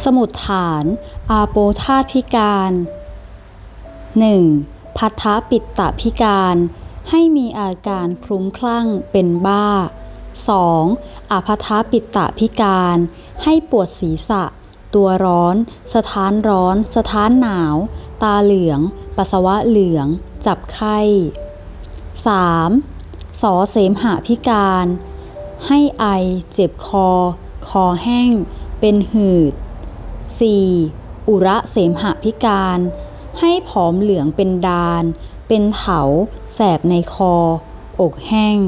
สมุดฐาน อาโปธาตพิการ 1. พัทธปิตตพิการ ให้มีอาการคลุ้มคลั่งเป็นบ้า 2. อภัทปิตตพิการ ให้ปวดศีรษะ ตัวร้อนสถานร้อนสถานหนาว ตาเหลือง ปัสสาวะเหลือง จับไข้ 3. สอเสมหะพิการ ให้ไอ เจ็บคอ คอแห้ง เป็นหืด 4. อุระเสมหะพิการ ให้ผอมเหลืองเป็นดาน เป็นเถา แสบในคอ อกแห้ง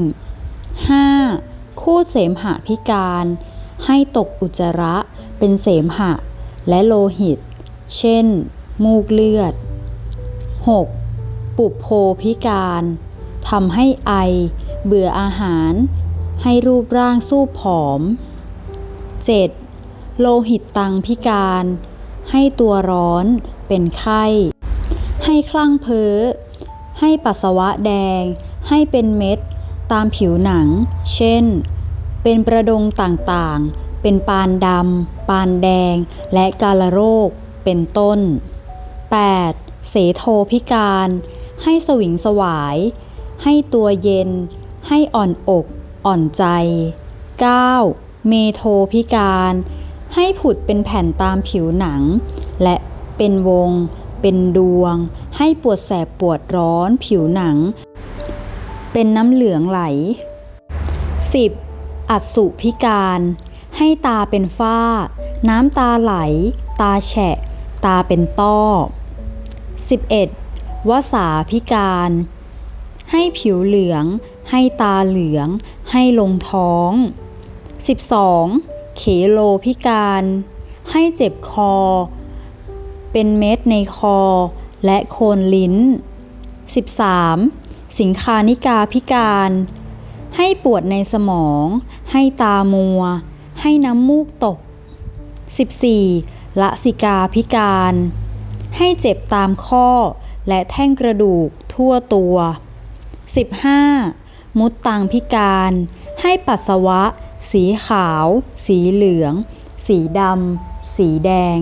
5. คูดเสมหะพิการ ให้ตกอุจจาระ เป็นเสมหะ และโลหิต เช่น มูกเลือด 6. ปุบโพพิการทำให้ไอ เบื่ออาหาร ให้รูปร่างสู้ผอม 7. โลหิตตังพิการ ให้ตัวร้อน เป็นไข้ ให้คลั่งเพ้อ ให้ปัสสาวะแดง ให้เป็นเม็ด ตามผิวหนัง เช่น เป็นประดงต่างๆ เป็นปานดำ ปานแดง และกาลโรค เป็นต้น 8. เสโทพิการ ให้สวิงสวาย ให้ตัวเย็น ให้อ่อนอก อ่อนใจ 9. เมโทพิการ ให้ผุดเป็นแผ่นตามผิวหนัง และเป็นวง เป็นดวง ให้ปวดแสบปวดร้อนผิวหนัง เป็นน้ำเหลืองไหล 10. อัสุพิการ ให้ตาเป็นฝ้า น้ำตาไหล ตาแฉะ ตาเป็นต้อ 11. วสาพิการ ให้ผิวเหลือง ให้ตาเหลือง ให้ลงท้อง 12. เขโลพิการ ให้เจ็บคอ เป็นเม็ดในคอและโคนลิ้น 13. สิงคานิกาพิการ ให้ปวดในสมอง ให้ตามัว ให้น้ำมูกตก 14. ละสิกาพิการ ให้เจ็บตามข้อ และแท่งกระดูกทั่วตัว 15. มุดตังพิการ ให้ปัสสาวะ สีขาว สีเหลือง สีดำ สีแดง